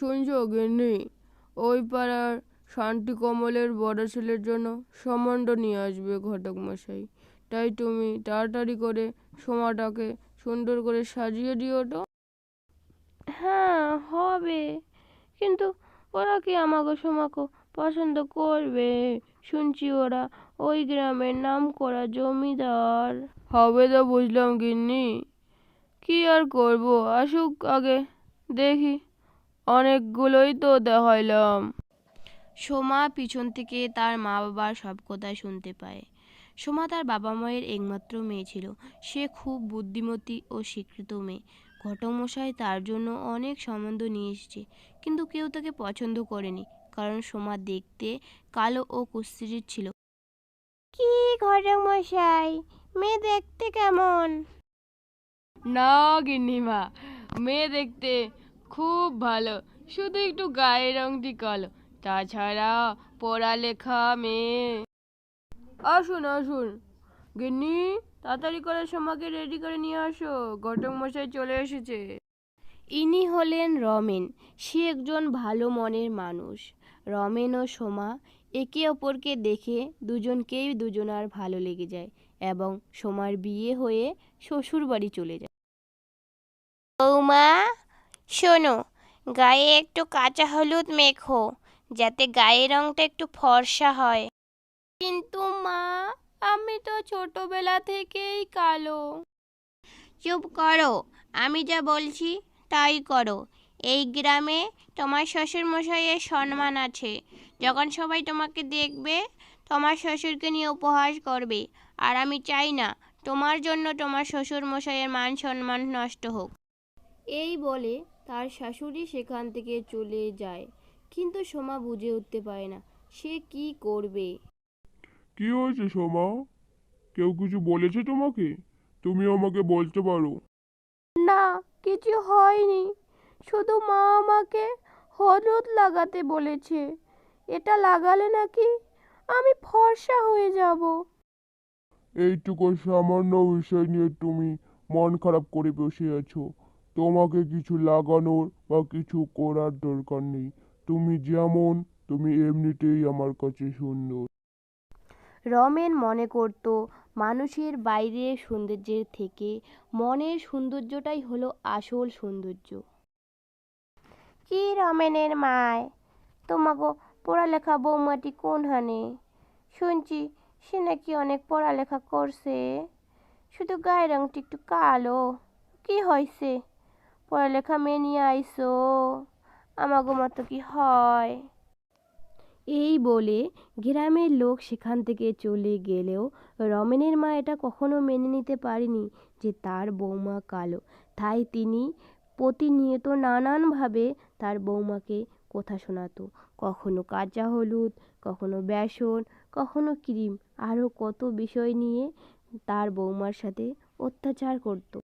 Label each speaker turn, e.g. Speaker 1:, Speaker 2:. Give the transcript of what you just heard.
Speaker 1: শুনছো গিন্নি? ওই পাড়ার শান্তি কমলের বড় ছেলের জন্য সম্বন্ধ নিয়ে আসবে ঘটক মশাই। তাই তুমি তাড়াতাড়ি করে সোমাটাকে সুন্দর করে সাজিয়ে দিও তো। হ্যাঁ হবে। কিন্তু ওরা কি আমাকে সোমাকে পছন্দ করবে? শুনছি ওরা ওই গ্রামের নাম করা জমিদার। হবে তো বুঝলাম গিন্নি। কি আর করব? আসুক আগে দেখি। অনেকগুলোই তো দেখাইলাম। সোমা পিছন থেকে তার মা বাবার সব কথা শুনতে পায়। সোমা তার বাবা মায়ের একমাত্র মেয়ে ছিল। সে খুব বুদ্ধিমতী ও স্বীকৃত মেয়ে। ঘটকমশাই তার জন্য অনেক সম্বন্ধ নিয়ে এসেছে কিন্তু কেউ তাকে পছন্দ করেনি কারণ সোমা দেখতে কালো ও কুস্তির ছিল। কি ঘটকমশাই? মেয়ে দেখতে কেমন? না গিন্নিমা মেয়ে দেখতে খুব ভালো। শুধু একটু গায়ের রংটি কালো। তাছাড়া পড়ালেখা মেয়ে। আসুন আসুন। গিন্নি তাড়াতাড়ি করে সোমাকে রেডি করে নিয়ে আসো। ঘটক মশাই চলে এসেছে। ইনি হলেন রমেন। সে একজন ভালো মনের মানুষ। রমেন ও সোমা একে অপরকে দেখে দুজনকেই দুজনার ভালো লেগে যায় এবং সোমার বিয়ে হয়ে শ্বশুর বাড়ি চলে যায়।
Speaker 2: বৌমা শোনো গায়ে একটু কাঁচা হলুদ মেখো যাতে গায়ের রংটা একটু ফর্সা হয়।
Speaker 1: কিন্তু মা আমি তো ছোটবেলা থেকেই কালো।
Speaker 2: চুপ করো আমি যা বলছি তাই করো। এই গ্রামে তোমার শ্বশুর মশাইয়ের সম্মান আছে। যখন সবাই তোমাকে দেখবে তোমার শ্বশুরকে নিয়ে উপহাস করবে। আর আমি চাই না তোমার জন্য তোমার শ্বশুর মশাইয়ের মান সম্মান নষ্ট হোক।
Speaker 1: এই বলে তার শাশুড়ি সেখান থেকে চলে যায়। কিন্তু সোমা বুঝে উঠতে পারে না সে কি করবে?
Speaker 3: কি হয়েছে সোমা? কেউ কিছু বলেছে তোমাকে? তুমি আমাকে বলতে পারো।
Speaker 1: না কিছু হয়নি। শুধু মা আমাকে হলুদ লাগাতে বলেছে। এটা লাগালে নাকি আমি ফর্সা হয়ে যাব।
Speaker 3: এইটুকু সামান্য বিষয় নিয়ে তুমি মন খারাপ করে বসে আছো। তোমাকে কিছু লাগানোর বা কিছু করার দরকার নেই। তুমি যেমন তুমি এমনিতেই আমার কাছে সুন্দর।
Speaker 1: রমেন মনে করত মানুষের বাইরের সৌন্দর্যের থেকে মনের সৌন্দর্যটাই হলো আসল সৌন্দর্য।
Speaker 2: কি রমেনের মায়? তোমাকে পড়ালেখা বৌমাটি কোন হানে শুনছি সে নাকি অনেক পড়ালেখা করছে। শুধু গায়ের রংটি একটু কালো। কি হয়েছে পড়ালেখা মেনিয়ে আইসো আমাগো মতো কি হয়?
Speaker 1: এই বলে গ্রামের লোক সেখান থেকে চলে গেলেও রমেনের মা এটা কখনো মেনে নিতে পারেনি যে তার বৌমা কালো। তাই তিনি প্রতিনিয়ত নানানভাবে তার বৌমাকে কথা শোনাতো। কখনো কাঁচা হলুদ, কখনো বেসন, কখনো ক্রিম। আরও কত বিষয় নিয়ে তার বৌমার সাথে অত্যাচার করতো।